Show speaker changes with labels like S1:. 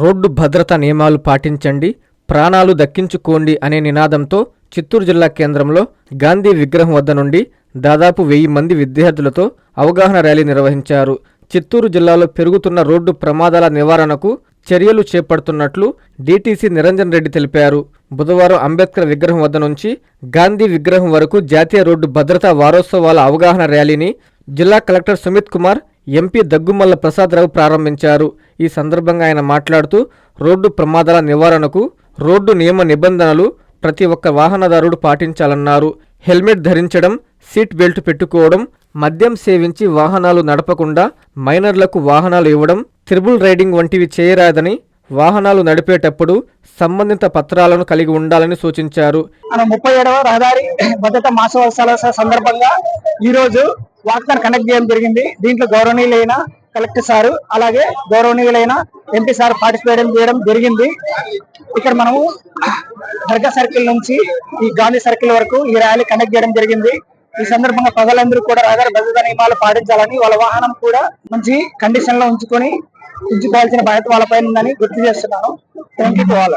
S1: Road భద్రతా నియమాలు పాటించండి ప్రాణాలు దక్కించుకోండి అనే నినాదంతో చిత్తూరు జిల్లా కేంద్రంలో గాంధీ విగ్రహం వద్ద నుండి దాదాపు వెయ్యి మంది విద్యార్థులతో అవగాహన ర్యాలీ నిర్వహించారు. చిత్తూరు జిల్లాలో పెరుగుతున్న రోడ్డు ప్రమాదాల నివారణకు చర్యలు చేపడుతున్నట్లు డీటీసీ నిరంజన్ రెడ్డి తెలిపారు. బుధవారం అంబేద్కర్ విగ్రహం వద్ద నుంచి గాంధీ విగ్రహం వరకు జాతీయ రోడ్డు భద్రతా వారోత్సవాల అవగాహన ర్యాలీని జిల్లా కలెక్టర్ సుమిత్ కుమార్ ఎంపీ దగ్గుమల్ల ప్రసాదరావు ప్రారంభించారు. ఈ సందర్భంగా ఆయన మాట్లాడుతూ రోడ్డు ప్రమాదాల నివారణకు రోడ్డు నియమ నిబంధనలు ప్రతి ఒక్క వాహనదారుడు పాటించాలన్నారు. హెల్మెట్ ధరించడం సీట్ బెల్ట్ పెట్టుకోవడం మద్యం సేవించి వాహనాలు నడపకుండా మైనర్లకు వాహనాలు ఇవ్వడం త్రిబుల్ రైడింగ్ వంటివి చేయరాదని వాహనాలు నడిపేటప్పుడు సంబంధిత పత్రాలను కలిగి ఉండాలని సూచించారు.
S2: మన ముప్పై ఏడవ రహదారి భద్రత మాసోత్సవాల సందర్భంగా ఈ రోజు వాక్థాన్ కనెక్ట్ చేయడం జరిగింది. దీంట్లో గౌరవనీయులైన కలెక్టర్ సారు అలాగే గౌరవనీయులైన ఎంపీ సార్ పార్టిసిపేట్ చేయడం జరిగింది. ఇక్కడ మనము దర్గా సర్కిల్ నుంచి ఈ గాంధీ సర్కిల్ వరకు ఈ ర్యాలీ కండక్ట్ చేయడం జరిగింది. ఈ సందర్భంగా ప్రజలందరూ కూడా రహదారి భద్రతా నియమాలు పాటించాలని వాళ్ళ వాహనం కూడా మంచి కండిషన్లో ఉంచుకొని ఉంచుకోవాల్సిన బాధ్యత వాళ్ళపై ఉందని గుర్తు చేస్తున్నాను. Thank you to all